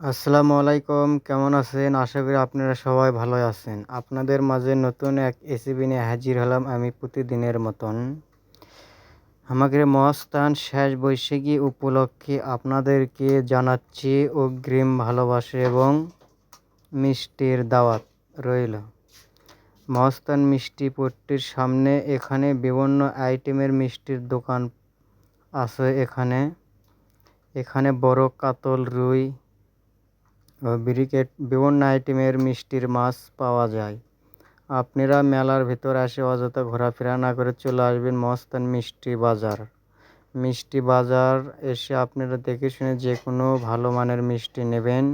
আসসালামু আলাইকুম, কেমন আছেন? আশা করি আপনারা সবাই ভালো আছেন। আপনাদের মাঝে নতুন এক এসিবি নিয়ে হাজির হলাম আমি প্রতিদিনের মতন। আমাদের মহাস্থান শেষ বৈশাখী উপলক্ষে আপনাদেরকে জানাচ্ছি অগ্রিম ভালোবাসা এবং মিষ্টির দাওয়াত রইল। মহাস্থান মিষ্টি পট্টির সামনে এখানে বিভিন্ন আইটেমের মিষ্টির দোকান আছে এখানে। এখানে বড় কাতল রুই ব্রিকেট বিভিন্ন আইটেমের মিষ্টির মাছ পাওয়া যায়। আপনারা মেলার ভিতর আসে অযথা ঘোরাফেরা না করে চলে আসবেন মস্তান মিষ্টি বাজার। মিষ্টি বাজার এসে আপনারা দেখে শুনে যে কোনো ভালো মানের মিষ্টি নেবেন।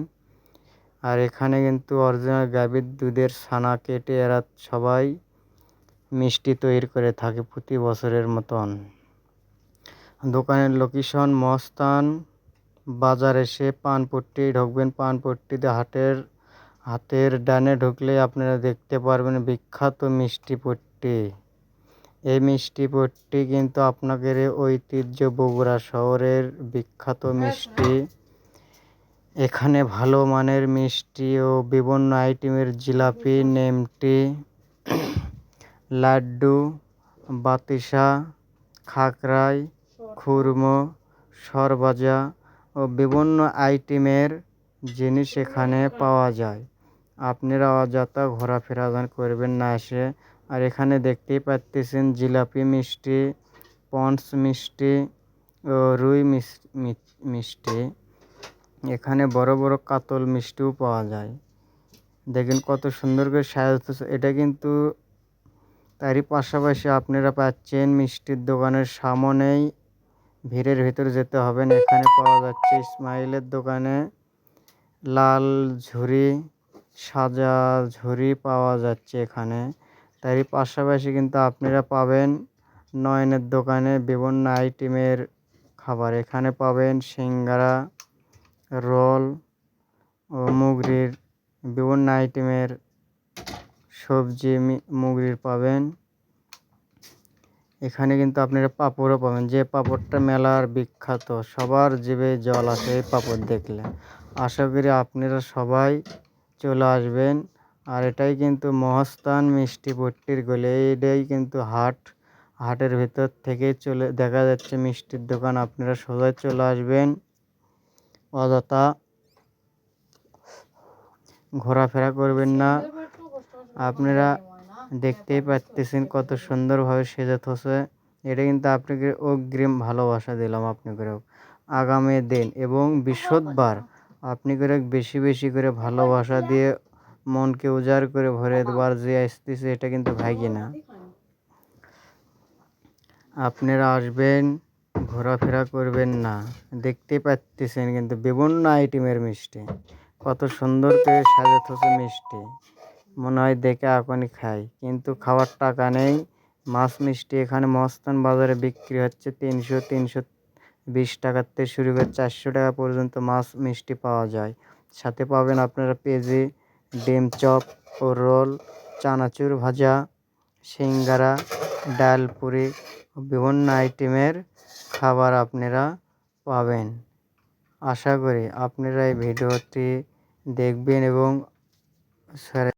আর এখানে কিন্তু অরিজিনাল গাভীর দুধের ছানা কেটে এরা সবাই মিষ্টি তৈরি করে থাকে প্রতি বছরের মতন। দোকানের লোকেশন মস্তান বাজার এসে পানপট্টি ঢুকবেন, পানপট্টিতে হাটের, হাতের ডানে ঢুকলে আপনারা দেখতে পারবেন বিখ্যাত মিষ্টি পট্টি। এই মিষ্টি পট্টি কিন্তু আপনাদের ঐতিহ্য বগুড়া শহরের বিখ্যাত মিষ্টি। এখানে ভালো মানের মিষ্টি ও বিভিন্ন আইটেমের জিলাপি, নেমটি, লাড্ডু, বাতিসা খাকরাই খুরমো, সরবাজা ও বিভিন্ন আইটেমের জিনিস এখানে পাওয়া যায়। আপনারা অযথা ঘোরাফেরা করবেন না এসে। আর এখানে দেখতেই পাচ্ছেন জিলাপি মিষ্টি পন্স মিষ্টি ও রুই মিষ্টি। এখানে বড় বড় কাতল মিষ্টিও পাওয়া যায়। দেখেন কত সুন্দর করে সাজাতে এটা কিন্তু তারই পাশাপাশি আপনারা পাচ্ছেন মিষ্টির দোকানের সামনেই ভিড়ের ভিতরে যেতে হবে না। এখানে পাওয়া যাচ্ছে ইসমাইলের দোকানে লাল ঝুড়ি, সাজা ঝুড়ি পাওয়া যাচ্ছে এখানে। তারই পাশাপাশি কিন্তু আপনারা পাবেন নয়নের দোকানে বিভিন্ন আইটেমের খাবার। এখানে পাবেন সিঙ্গারা, রোল ও মুগরির বিভিন্ন আইটেমের সবজি মুগরির পাবেন। এখানে কিন্তু আপনারা পাঁপড়ও পাবেন। যে পাঁপড়টা মেলার বিখ্যাত, সবার জিভে জল আসে এই পাঁপড় দেখলে। আশা করি আপনারা সবাই চলে আসবেন। আর এটাই কিন্তু মহাস্থান মিষ্টি পট্টির গলে। এটাই কিন্তু হাট। হাটের ভেতর থেকে চলে, দেখা যাচ্ছে মিষ্টির দোকান। আপনারা সবাই চলে আসবেন। অযথা ঘোরাফেরা করবেন না। আপনারা দেখতেই পাচ্ছেন কত সুন্দরভাবে সেজে থসে। এটা কিন্তু আপনাকে অগ্রিম ভালোবাসা দিলাম আপনি করে আগামী দিন এবং বৃহস্পতিবার আপনি করে বেশি বেশি করে ভালোবাসা দিয়ে মনকে উজাড় করে ভরে দেবার যে আসতেছে এটা কিন্তু ভাগি না আপনারা আসবেন, ঘোরাফেরা করবেন না। দেখতে পাচ্ছেন কিন্তু বিভিন্ন আইটেমের মিষ্টি। কত সুন্দর করে সাজাতেছে মিষ্টি। মনে হয় দেখে এখনই খাই। কিন্তু খাওয়ার টাকা নেই। মাছ মিষ্টি এখানে মস্তান বাজারে বিক্রি হচ্ছে তিনশো তিনশো বিশ টাকার থেকে শুরু করে চারশো টাকা পর্যন্ত মাছ মিষ্টি পাওয়া যায়। সাথে পাবেন আপনারা পেঁয়াজি, ডিম চপ ও রোল, চানাচুর ভাজা, সিঙ্গারা, ডাল পুরি, বিভিন্ন আইটেমের খাবার আপনারা পাবেন। আশা করি আপনারা এই ভিডিওটি দেখবেন এবং